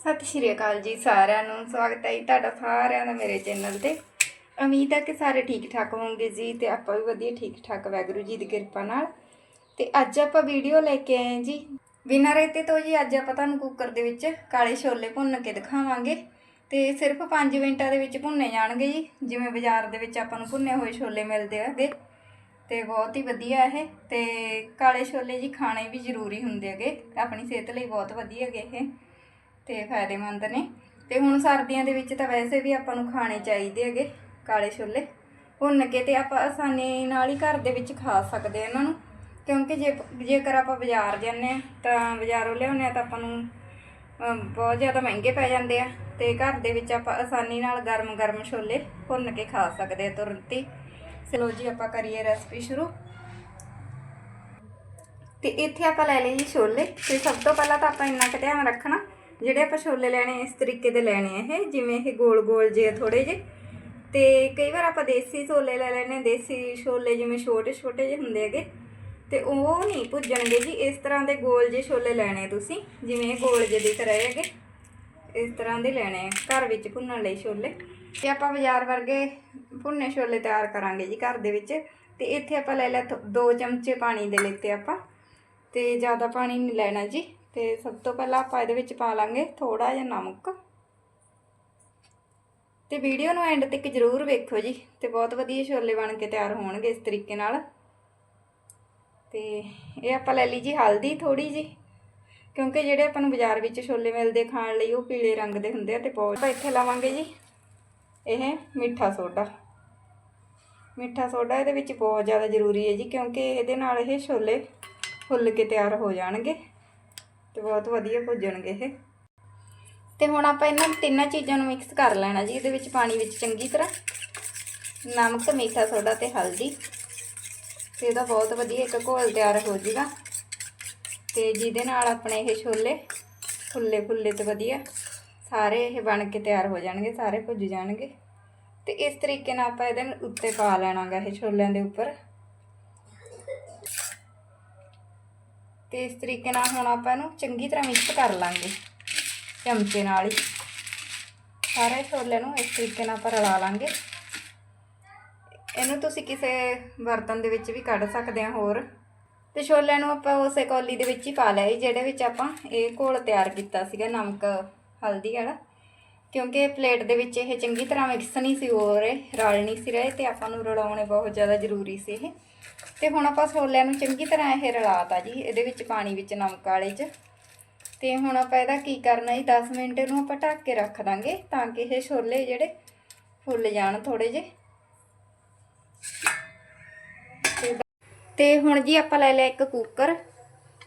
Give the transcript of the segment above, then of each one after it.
ਸਤਿ ਸ਼੍ਰੀ ਅਕਾਲ ਜੀ ਸਾਰਿਆਂ ਨੂੰ, ਸਵਾਗਤ ਹੈ ਜੀ ਤੁਹਾਡਾ ਸਾਰਿਆਂ ਦਾ ਮੇਰੇ ਚੈਨਲ ਤੇ। ਉਮੀਦ ਹੈ ਕਿ ਸਾਰੇ ਠੀਕ ਠਾਕ ਹੋਵੋਗੇ ਜੀ ਤੇ ਆਪਾਂ ਵੀ ਵਧੀਆ ਠੀਕ ਠਾਕ ਵੈਗਰੂ ਜੀ ਦੀ ਕਿਰਪਾ ਨਾਲ। ਤੇ ਅੱਜ ਆਪਾਂ ਵੀਡੀਓ ਲੈ ਕੇ ਆਏ ਜੀ। ਬਿਨਾਂ ਰੇਤੇ ਤੋਂ ਜੀ ਅੱਜ ਆਪਾਂ ਤੁਹਾਨੂੰ ਕੁੱਕਰ ਦੇ ਵਿੱਚ ਕਾਲੇ ਛੋਲੇ ਭੁੰਨ ਕੇ ਦਿਖਾਵਾਂਗੇ। ਤੇ ਸਿਰਫ 5 ਮਿੰਟਾਂ ਦੇ ਵਿੱਚ ਭੁੰਨੇ ਜਾਣਗੇ ਜੀ, ਜਿਵੇਂ ਬਾਜ਼ਾਰ ਦੇ ਵਿੱਚ ਆਪਾਂ ਨੂੰ ਭੁੰਨੇ ਹੋਏ ਛੋਲੇ ਮਿਲਦੇ ਹੈਗੇ। ਤੇ ਬਹੁਤ ਹੀ ਵਧੀਆ ਇਹ। ਤੇ ਕਾਲੇ ਛੋਲੇ ਜੀ ਖਾਣੇ ਵੀ ਜ਼ਰੂਰੀ ਹੁੰਦੇ ਹੈਗੇ, ਆਪਣੀ ਸਿਹਤ ਲਈ ਬਹੁਤ ਵਧੀਆ ਹੈਗੇ ਇਹ। ਤੇ ਫਾਇਦੇਮੰਦ ਨੇ। ਤੇ ਹੁਣ ਸਰਦੀਆਂ ਦੇ ਵਿੱਚ ਤਾਂ ਵੈਸੇ ਵੀ ਆਪਾਂ ਨੂੰ ਖਾਣੇ ਚਾਹੀਦੇ ਹੈਗੇ, ਕਾਲੇ ਛੋਲੇ। ਭੁੰਨ ਕੇ ਤੇ ਆਪਾਂ ਆਸਾਨੀ ਨਾਲ ਹੀ ਘਰ ਦੇ ਵਿੱਚ ਖਾ ਸਕਦੇ ਹਾਂ ਇਹਨਾਂ ਨੂੰ। ਕਿਉਂਕਿ ਜੇ, ਜੇਕਰ ਆਪਾਂ ਬਾਜ਼ਾਰ ਜਾਂਦੇ ਆ ਤਾਂ ਬਾਜ਼ਾਰੋਂ ਲਿਆਉਂਦੇ ਆ ਤਾਂ ਆਪਾਂ ਨੂੰ ਬਹੁਤ ਜ਼ਿਆਦਾ ਮਹਿੰਗੇ ਪੈ ਜਾਂਦੇ ਆ। ਤੇ ਘਰ ਦੇ ਵਿੱਚ ਆਪਾਂ ਆਸਾਨੀ ਨਾਲ ਗਰਮ-ਗਰਮ ਛੋਲੇ ਭੁੰਨ ਕੇ ਖਾ ਸਕਦੇ ਆ ਤੁਰੰਤ ਹੀ। ਚਲੋ ਜੀ, ਆਪਾਂ ਕਰੀਏ ਰੈਸਪੀ ਸ਼ੁਰੂ। ਤੇ ਇੱਥੇ ਆਪਾਂ ਲੈ ਲਏ ਜੀ ਛੋਲੇ। ਤੇ ਸਭ ਤੋਂ ਪਹਿਲਾਂ ਤਾਂ ਆਪਾਂ ਇੰਨਾ ਕੁ ਧਿਆਨ ਰੱਖਣਾ ਜਿਹੜੇ ਆਪਾਂ ਛੋਲੇ ਲੈਣੇ, ਇਸ ਤਰੀਕੇ ਦੇ ਲੈਣੇ ਆ ਇਹ, ਜਿਵੇਂ ਇਹ ਗੋਲ-ਗੋਲ ਜੇ ਥੋੜੇ ਜੇ ਤੇ ਕਈ ਵਾਰ ਆਪਾਂ ਦੇਸੀ ਛੋਲੇ ਲੈ ਲੈਣੇ ਦੇਸੀ ਛੋਲੇ ਜਿਵੇਂ ਛੋਟੇ-ਛੋਟੇ ਜਿਹੇ ਹੁੰਦੇ ਹੈਗੇ। ਤੇ ਉਹ ਨਹੀਂ ਭੁੱਜਣਗੇ ਜੀ, ਇਸ ਤਰ੍ਹਾਂ ਦੇ ਗੋਲ ਜੇ ਛੋਲੇ ਲੈਣੇ ਤੁਸੀਂ, ਜਿਵੇਂ ਇਹ ਗੋਲ ਜੇ ਦਿਖ ਰਹੇ ਹੈਗੇ। ਇਸ ਤਰ੍ਹਾਂ ਦੇ ਲੈਣੇ ਆ, ਘਰ ਵਿੱਚ ਭੁੰਨਣ ਲਈ ਛੋਲੇ। ਤੇ ਆਪਾਂ ਬਾਜ਼ਾਰ ਵਰਗੇ ਭੁੰਨੇ ਛੋਲੇ ਤਿਆਰ ਕਰਾਂਗੇ ਜੀ ਘਰ ਦੇ ਵਿੱਚ। ਤੇ ਇੱਥੇ ਆਪਾਂ ਲੈ ਲਿਆ 2 ਚਮਚੇ ਪਾਣੀ ਦੇ ਲਿੱਤੇ ਆਪਾਂ। ਤੇ ਜ਼ਿਆਦਾ ਪਾਣੀ ਨਹੀਂ ਲੈਣਾ ਜੀ। ਤੇ ਸਭ ਤੋਂ ਪਹਿਲਾਂ ਆਪਾਂ ਇਹਦੇ ਵਿੱਚ ਪਾ ਲਾਂਗੇ ਥੋੜਾ ਜਿਹਾ ਨਮਕ। ਤੇ ਵੀਡੀਓ ਨੂੰ ਐਂਡ ਤੱਕ ਜਰੂਰ ਵੇਖੋ ਜੀ ਤੇ ਬਹੁਤ ਵਧੀਆ ਛੋਲੇ ਬਣ ਕੇ ਤਿਆਰ ਹੋਣਗੇ ਇਸ ਤਰੀਕੇ ਨਾਲ। ਤੇ ਇਹ ਆਪਾਂ ਲੈ ਲਈ ਜੀ ਹਲਦੀ ਥੋੜੀ ਜੀ ਕਿਉਂਕਿ ਜਿਹੜੇ ਆਪਾਂ ਨੂੰ ਬਾਜ਼ਾਰ ਵਿੱਚ ਛੋਲੇ ਮਿਲਦੇ ਖਾਣ ਲਈ ਉਹ ਪੀਲੇ ਰੰਗ ਦੇ ਹੁੰਦੇ ਆ ਤੇ ਬਹੁਤ ਆਪਾਂ ਇੱਥੇ ਲਾਵਾਂਗੇ ਜੀ ਇਹ ਮਿੱਠਾ ਸੋਡਾ। ਮਿੱਠਾ ਸੋਡਾ ਇਹਦੇ ਵਿੱਚ ਬਹੁਤ ਜ਼ਿਆਦਾ ਜ਼ਰੂਰੀ ਹੈ ਜੀ ਕਿਉਂਕਿ ਇਹਦੇ ਨਾਲ ਇਹ ਛੋਲੇ ਫੁੱਲ ਕੇ ਤਿਆਰ ਹੋ ਜਾਣਗੇ। ਤੇ ਬਹੁਤ ਵਧੀਆ ਭੁੱਜਣਗੇ ਇਹ। ਤੇ ਹੁਣ ਆਪਾਂ ਇਹਨਾਂ ਤਿੰਨਾਂ ਚੀਜ਼ਾਂ ਨੂੰ ਮਿਕਸ ਕਰ ਲੈਣਾ ਜੀ, ਇਹਦੇ ਵਿੱਚ ਪਾਣੀ ਵਿੱਚ ਚੰਗੀ ਤਰ੍ਹਾਂ। ਨਮਕ, ਮਿੱਠਾ, ਸੋਡਾ ਤੇ ਹਲਦੀ। ਤੇ ਇਹਦਾ ਬਹੁਤ ਵਧੀਆ ਇੱਕ ਘੋਲ ਤਿਆਰ ਹੋ ਜਾਊਗਾ ਤੇ ਜਿਹਦੇ ਨਾਲ ਆਪਣੇ ਇਹ ਛੋਲੇ ਫੁੱਲੇ ਫੁੱਲੇ ਤੇ ਵਧੀਆ ਸਾਰੇ ਇਹ ਬਣ ਕੇ ਤਿਆਰ ਹੋ ਜਾਣਗੇ, ਸਾਰੇ ਭੁੱਜ ਜਾਣਗੇ। ਤੇ ਇਸ ਤਰੀਕੇ ਨਾਲ ਆਪਾਂ ਇਹਦੇ ਉੱਤੇ ਪਾ ਲੈਣਾਗਾ ਇਹ ਛੋਲਿਆਂ ਦੇ ਉੱਪਰ। ਤੇ ਇਸ ਤਰੀਕੇ ਨਾਲ ਹੁਣ ਆਪਾਂ ਇਹਨੂੰ ਚੰਗੀ ਤਰ੍ਹਾਂ ਮਿਕਸ ਕਰ ਲਾਂਗੇ। ਚਮਚੇ ਨਾਲ ਹੀ। ਸਾਰੇ ਛੋਲੇ ਨੂੰ ਇਸ ਤਰੀਕੇ ਨਾਲ ਆਪਾਂ ਰਲਾ ਲਾਂਗੇ। ਇਹਨੂੰ ਤੁਸੀਂ ਕਿਸੇ ਬਰਤਨ ਦੇ ਵਿੱਚ ਵੀ ਕੱਢ ਸਕਦੇ ਆ ਹੋਰ। ਤੇ ਛੋਲਿਆਂ ਨੂੰ ਆਪਾਂ ਉਸੇ ਕੌਲੀ ਦੇ ਵਿੱਚ ਹੀ ਪਾ ਲਿਆ ਜੀ ਜਿਹੜੇ ਵਿੱਚ ਆਪਾਂ ਇਹ ਘੋਲ ਤਿਆਰ ਕੀਤਾ ਸੀਗਾ, ਨਮਕ, ਹਲਦੀ ਵਾਲਾ। ਕਿਉਂਕਿ ਪਲੇਟ ਦੇ ਵਿੱਚ ਇਹ ਚੰਗੀ ਤਰ੍ਹਾਂ ਮਿਕਸ ਨਹੀਂ ਸੀ ਹੋ ਰਹੇ, ਰਲ ਨਹੀਂ ਸੀ ਰਹੇ ਤੇ ਆਪਾਂ ਨੂੰ ਰਲਾਉਣੇ ਬਹੁਤ ਜ਼ਿਆਦਾ ਜ਼ਰੂਰੀ ਸੀ ਇਹ। ਤੇ ਹੁਣ ਆਪਾਂ ਛੋਲਿਆਂ ਨੂੰ ਚੰਗੀ ਤਰ੍ਹਾਂ ਇਹ ਰਲਾਤਾ ਜੀ, ਇਹਦੇ ਵਿੱਚ ਪਾਣੀ ਵਿੱਚ ਨਮਕ ਵਾਲੇ 'ਚ। ਤੇ ਹੁਣ ਆਪਾਂ ਇਹਦਾ ਕੀ ਕਰਨਾ ਜੀ 10 ਮਿੰਟ ਇਹਨੂੰ ਆਪਾਂ ਢੱਕ ਕੇ ਰੱਖ ਦਾਂਗੇ ਤਾਂ ਕਿ ਇਹ ਛੋਲੇ ਜਿਹੜੇ ਫੁੱਲ ਜਾਣ ਥੋੜੇ ਜਿਹੇ। ਤੇ ਤੇ ਹੁਣ ਜੀ ਆਪਾਂ ਲੈ ਲਿਆ ਇੱਕ ਕੁੱਕਰ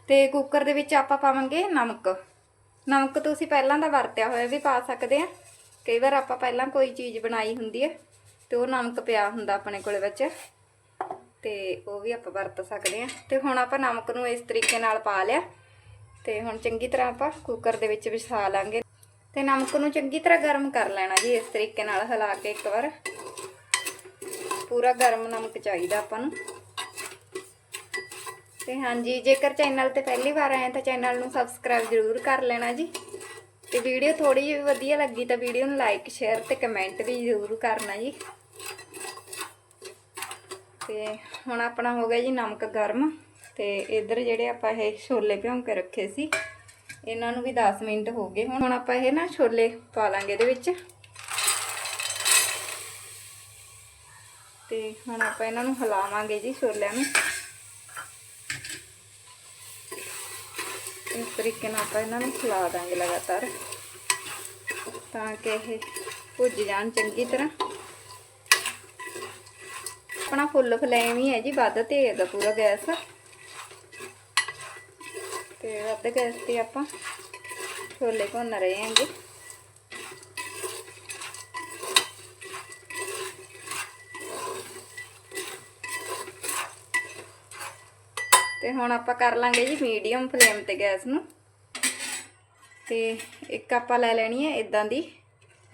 ਤੇ ਕੁੱਕਰ ਦੇ ਵਿੱਚ ਆਪਾਂ ਪਾਵਾਂਗੇ ਨਮਕ। ਨਮਕ ਤੁਸੀਂ ਪਹਿਲਾਂ ਦਾ ਵਰਤਿਆ ਹੋਇਆ ਵੀ ਪਾ ਸਕਦੇ ਆ ਕਈ ਵਾਰ ਆਪਾਂ ਪਹਿਲਾਂ ਕੋਈ ਚੀਜ਼ ਬਣਾਈ ਹੁੰਦੀ ਹੈ ਤੇ ਉਹ ਨਮਕ ਪਿਆ ਹੁੰਦਾ ਆਪਣੇ ਕੋਲੇ ਵਿੱਚ ਤੇ ਉਹ ਵੀ ਆਪਾਂ ਵਰਤ ਸਕਦੇ ਆ ਤੇ ਹੁਣ ਆਪਾਂ ਨਮਕ ਨੂੰ ਇਸ ਤਰੀਕੇ ਨਾਲ ਪਾ ਲਿਆ ਤੇ ਹੁਣ ਚੰਗੀ ਤਰ੍ਹਾਂ ਆਪਾਂ ਕੁੱਕਰ ਦੇ ਵਿੱਚ ਵਿਛਾ ਲਾਂਗੇ। ਤੇ ਨਮਕ ਨੂੰ ਚੰਗੀ ਤਰ੍ਹਾਂ ਗਰਮ ਕਰ ਲੈਣਾ ਜੀ ਇਸ ਤਰੀਕੇ ਨਾਲ ਹਿਲਾ ਕੇ ਇੱਕ ਵਾਰ। ਪੂਰਾ ਗਰਮ ਨਮਕ ਚਾਹੀਦਾ ਆਪਾਂ ਨੂੰ। ਤੇ ਹਾਂਜੀ, ਜੇਕਰ ਚੈਨਲ ਤੇ ਪਹਿਲੀ ਵਾਰ ਆਏ ਤਾਂ ਚੈਨਲ ਨੂੰ ਸਬਸਕ੍ਰਾਈਬ ਜ਼ਰੂਰ ਕਰ ਲੈਣਾ ਜੀ। ਤੇ ਵੀਡੀਓ ਥੋੜੀ ਜਿਹੀ ਵਧੀਆ ਲੱਗੀ ਤਾਂ ਵੀਡੀਓ ਨੂੰ ਲਾਈਕ ਸ਼ੇਅਰ ਤੇ ਕਮੈਂਟ ਵੀ ਜ਼ਰੂਰ ਕਰਨਾ ਜੀ। ਤੇ ਹੁਣ ਆਪਣਾ ਹੋ ਗਿਆ ਜੀ ਨਮਕ ਗਰਮ। ਤੇ ਇਧਰ ਜਿਹੜੇ ਆਪਾਂ ਇਹ ਛੋਲੇ ਭਿਉਂ ਕੇ ਰੱਖੇ ਸੀ, ਇਹਨਾਂ ਨੂੰ ਵੀ 10 ਮਿੰਟ ਹੋ ਗਏ। ਹੁਣ ਹੁਣ ਆਪਾਂ ਇਹ ਨਾ ਛੋਲੇ ਪਾ ਲਾਂਗੇ ਇਹਦੇ ਵਿੱਚ। ਤੇ ਹੁਣ ਆਪਾਂ ਇਹਨਾਂ ਨੂੰ ਹਿਲਾਵਾਂਗੇ ਜੀ ਛੋਲਿਆਂ ਨੂੰ। ਇਸ ਤਰੀਕੇ ਨਾਲ ਆਪਾਂ ਇਹਨਾਂ ਨੂੰ ਖਿਲਾ ਦਾਂਗੇ ਲਗਾਤਾਰ, ਤਾਂ ਕਿ ਇਹ ਭੁੱਜ ਜਾਣ ਚੰਗੀ ਤਰ੍ਹਾਂ। ਆਪਣਾ ਫੁੱਲ ਫਲੇਮ ਹੀ ਹੈ ਜੀ, ਵੱਧ ਤੇਜ਼ ਦਾ ਪੂਰਾ ਗੈਸ। ਤੇ ਵੱਧ ਗੈਸ ਤੇ ਆਪਾਂ ਛੋਲੇ ਭੁੰਨ ਰਹੇ ਹਾਂਗੇ ਤੇ ਹੁਣ ਆਪਾਂ ਕਰ ਲਾਂਗੇ ਜੀ ਮੀਡੀਅਮ ਫਲੇਮ ਤੇ ਗੈਸ ਨੂੰ। ਤੇ ਇੱਕ ਆਪਾਂ ਲੈ ਲੈਣੀ ਹੈ ਇਦਾਂ ਦੀ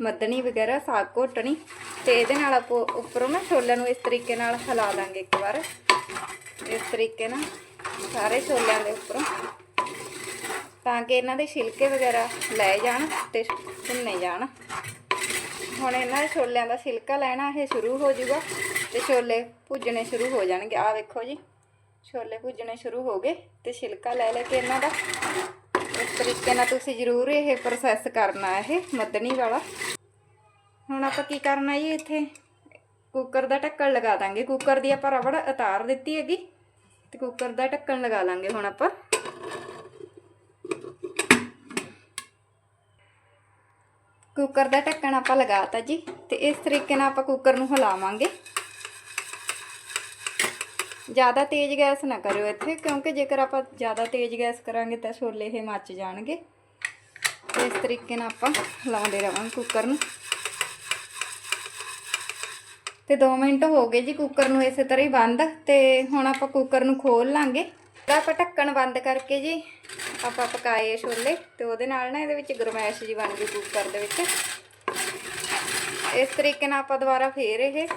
ਮੱਧਣੀ ਵਗੈਰਾ, ਸਾਗ ਘੋਟਣੀ। ਤੇ ਇਹਦੇ ਨਾਲ ਆਪਾਂ ਉੱਪਰੋਂ ਨਾ ਛੋਲਿਆਂ ਨੂੰ ਇਸ ਤਰੀਕੇ ਨਾਲ ਹਿਲਾ ਦਾਂਗੇ ਇੱਕ ਵਾਰ। ਇਸ ਤਰੀਕੇ ਨਾਲ ਸਾਰੇ ਛੋਲਿਆਂ ਦੇ ਉੱਪਰੋਂ। ਤਾਂ ਕਿ ਇਹਨਾਂ ਦੇ ਛਿਲਕੇ ਵਗੈਰਾ ਲੈ ਜਾਣ ਤੇ ਭੁੰਨੇ ਜਾਣ। ਹੁਣ ਇਹਨਾਂ ਦੇ ਛੋਲਿਆਂ ਦਾ ਛਿਲਕਾ ਲੈਣਾ ਇਹ ਸ਼ੁਰੂ ਹੋ ਜਾਊਗਾ ਤੇ ਛੋਲੇ ਭੁੱਜਣੇ ਸ਼ੁਰੂ ਹੋ ਜਾਣਗੇ। ਆਹ ਵੇਖੋ ਜੀ। ਛੋਲੇ ਭੁੱਜਣੇ ਸ਼ੁਰੂ ਹੋ ਗਏ ਤੇ ਛਿਲਕਾ ਲੈ ਲੈ ਕੇ ਇਹਨਾਂ ਦਾ। ਇਸ ਤਰੀਕੇ ਨਾਲ ਤੁਸੀਂ ਜ਼ਰੂਰ ਇਹ ਪ੍ਰੋਸੈਸ ਕਰਨਾ ਇਹ ਮੱਧਣੀ ਵਾਲਾ। ਹੁਣ ਆਪਾਂ ਕੀ ਕਰਨਾ ਜੀ ਇੱਥੇ? ਕੁੱਕਰ ਦਾ ਢੱਕਣ ਲਗਾ ਦਾਂਗੇ। ਕੁੱਕਰ ਦੀ ਆਪਾਂ ਰਬੜ ਉਤਾਰ ਦਿੱਤੀ ਹੈਗੀ। ਤੇ ਕੁੱਕਰ ਦਾ ਢੱਕਣ ਲਗਾ ਲਾਂਗੇ ਹੁਣ ਆਪਾਂ। ਕੁੱਕਰ ਦਾ ਢੱਕਣ ਆਪਾਂ ਲਗਾਤਾ ਜੀ। ਤੇ ਇਸ ਤਰੀਕੇ ਨਾਲ ਆਪਾਂ ਕੁੱਕਰ ਨੂੰ ਹਿਲਾਵਾਂਗੇ। ਜ਼ਿਆਦਾ ਤੇਜ਼ ਗੈਸ ਨਾ ਕਰਿਓ ਇੱਥੇ, ਕਿਉਂਕਿ ਜੇਕਰ ਆਪਾਂ ਜ਼ਿਆਦਾ ਤੇਜ਼ ਗੈਸ ਕਰਾਂਗੇ ਤਾਂ ਛੋਲੇ ਇਹ ਮੱਚ ਜਾਣਗੇ। ਇਸ ਤਰੀਕੇ ਨਾਲ ਆਪਾਂ ਲਾਉਂਦੇ ਰਵਾਂਗੇ ਕੁੱਕਰ ਨੂੰ। ਤੇ 2 ਮਿੰਟ ਹੋ ਗਏ ਜੀ ਕੁੱਕਰ ਨੂੰ ਇਸੇ ਤਰ੍ਹਾਂ ਹੀ ਬੰਦ, ਤੇ ਹੁਣ ਆਪਾਂ ਕੁੱਕਰ ਨੂੰ ਖੋਲ ਲਾਂਗੇ। ਤਾਂ ਆਪਾਂ ਢੱਕਣ ਬੰਦ ਕਰਕੇ ਜੀ ਆਪਾਂ ਪਕਾਏ ਛੋਲੇ, ਤੇ ਉਹਦੇ ਨਾਲ ਨਾ ਇਹਦੇ ਵਿੱਚ ਗਰਮੈਸ਼ ਜੀ ਬਣ ਗਈ ਕੁੱਕਰ ਦੇ ਵਿੱਚ। ਇਸ ਤਰੀਕੇ ਨਾਲ ਆਪਾਂ ਦੁਬਾਰਾ ਫੇਰ ਇਹ,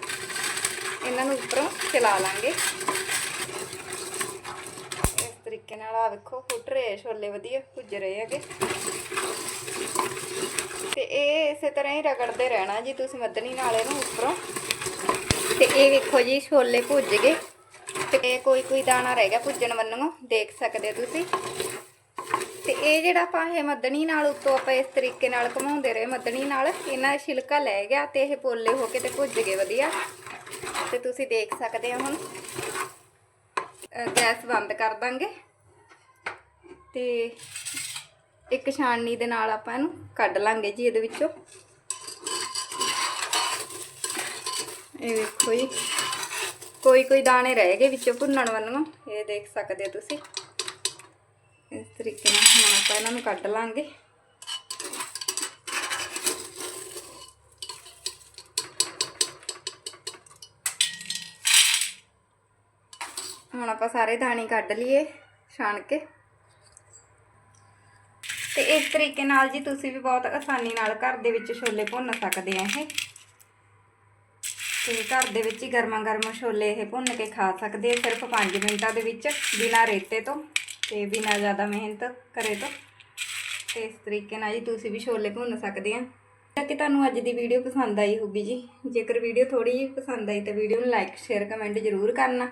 ਇਹਨਾਂ ਨੂੰ ਉੱਪਰੋਂ ਚਲਾ ਲਾਂਗੇ। ਤਰੀਕੇ ਨਾਲ ਆ ਵੇਖੋ, ਫੁੱਟ ਰਹੇ ਛੋਲੇ ਵਧੀਆ, ਭੁੱਜ ਰਹੇ ਹੈਗੇ। ਤੇ ਇਹ ਇਸੇ ਤਰ੍ਹਾਂ ਹੀ ਰਗੜਦੇ ਰਹਿਣਾ ਜੀ, ਤੁਸੀਂ ਮੱਦਨੀ ਨਾਲ ਇਹਨੂੰ ਉੱਪਰੋਂ। ਤੇ ਇਹ ਵੇਖੋ ਜੀ, ਛੋਲੇ ਭੁੱਜ ਗਏ। ਤੇ ਇਹ ਕੋਈ ਕੋਈ ਦਾਣਾ ਰਹਿ ਗਿਆ ਭੁੱਜਣ ਵੱਲੋਂ, ਦੇਖ ਸਕਦੇ ਤੁਸੀਂ। ਤੇ ਇਹ ਜਿਹੜਾ ਆਪਾਂ ਇਹ ਮੱਦਣੀ ਨਾਲ ਉੱਤੋਂ ਆਪਾਂ ਇਸ ਤਰੀਕੇ ਨਾਲ ਘੁਮਾਉਂਦੇ ਰਹੇ ਮੱਧਣੀ ਨਾਲ, ਇਹਨਾਂ ਦਾ ਛਿਲਕਾ ਲੈ ਗਿਆ ਤੇ ਇਹ ਪੋਲੇ ਹੋ ਕੇ ਤੇ ਭੁੱਜ ਗਏ ਵਧੀਆ। ਤੇ ਤੁਸੀਂ ਦੇਖ ਸਕਦੇ ਹੋ ਹੁਣ। ਗੈਸ ਬੰਦ ਕਰ ਦਾਂਗੇ। ਤੇ ਇੱਕ ਛਾਣਨੀ ਦੇ ਨਾਲ ਆਪਾਂ ਇਹਨੂੰ ਕੱਢ ਲਾਂਗੇ ਜੀ ਇਹਦੇ ਵਿੱਚੋਂ। ਇਹ ਵੇਖੋ ਜੀ। ਕੋਈ ਕੋਈ ਦਾਣੇ ਰਹਿ ਗਏ ਵਿੱਚੋਂ ਭੁੰਨਣ ਵੱਲੋਂ। ਇਹ ਦੇਖ ਸਕਦੇ ਹੋ ਤੁਸੀਂ। ਇਸ ਤਰੀਕੇ ਨਾਲ ਹੁਣ ਆਪਾਂ ਇਹਨਾਂ ਨੂੰ ਕੱਢ ਲਾਂਗੇ। ਹੁਣ ਆਪਾਂ ਸਾਰੇ ਦਾਣੇ ਕੱਢ ਲਈਏ ਛਾਣ ਕੇ। ਤੇ ਇਸ ਤਰੀਕੇ ਨਾਲ ਜੀ ਤੁਸੀਂ ਵੀ ਬਹੁਤ ਆਸਾਨੀ ਨਾਲ ਘਰ ਦੇ ਵਿੱਚ ਛੋਲੇ ਭੁੰਨ ਸਕਦੇ ਆ ਇਹ। ਤੇ ਘਰ ਦੇ ਵਿੱਚ ਹੀ ਗਰਮਾ ਗਰਮ ਛੋਲੇ ਇਹ ਭੁੰਨ ਕੇ ਖਾ ਸਕਦੇ ਆ, ਸਿਰਫ 5 ਮਿੰਟਾਂ ਦੇ ਵਿੱਚ, ਬਿਨਾਂ ਰੇਤੇ ਤੋਂ ਤੇ ਬਿਨਾਂ ਜ਼ਿਆਦਾ ਮਿਹਨਤ ਕਰੇ ਤੋਂ। ਤੇ ਇਸ ਤਰੀਕੇ ਨਾਲ ਜੀ ਤੁਸੀਂ ਵੀ ਛੋਲੇ ਭੁੰਨ ਸਕਦੇ ਆ। ਤਾਂ ਕਿ ਤੁਹਾਨੂੰ ਅੱਜ ਦੀ ਵੀਡੀਓ ਪਸੰਦ ਆਈ ਹੋਊਗੀ ਜੀ। ਜੇਕਰ ਵੀਡੀਓ ਥੋੜੀ ਜਿਹੀ ਪਸੰਦ ਆਈ ਤਾਂ ਵੀਡੀਓ ਨੂੰ ਲਾਈਕ ਸ਼ੇਅਰ ਕਮੈਂਟ ਜ਼ਰੂਰ ਕਰਨਾ।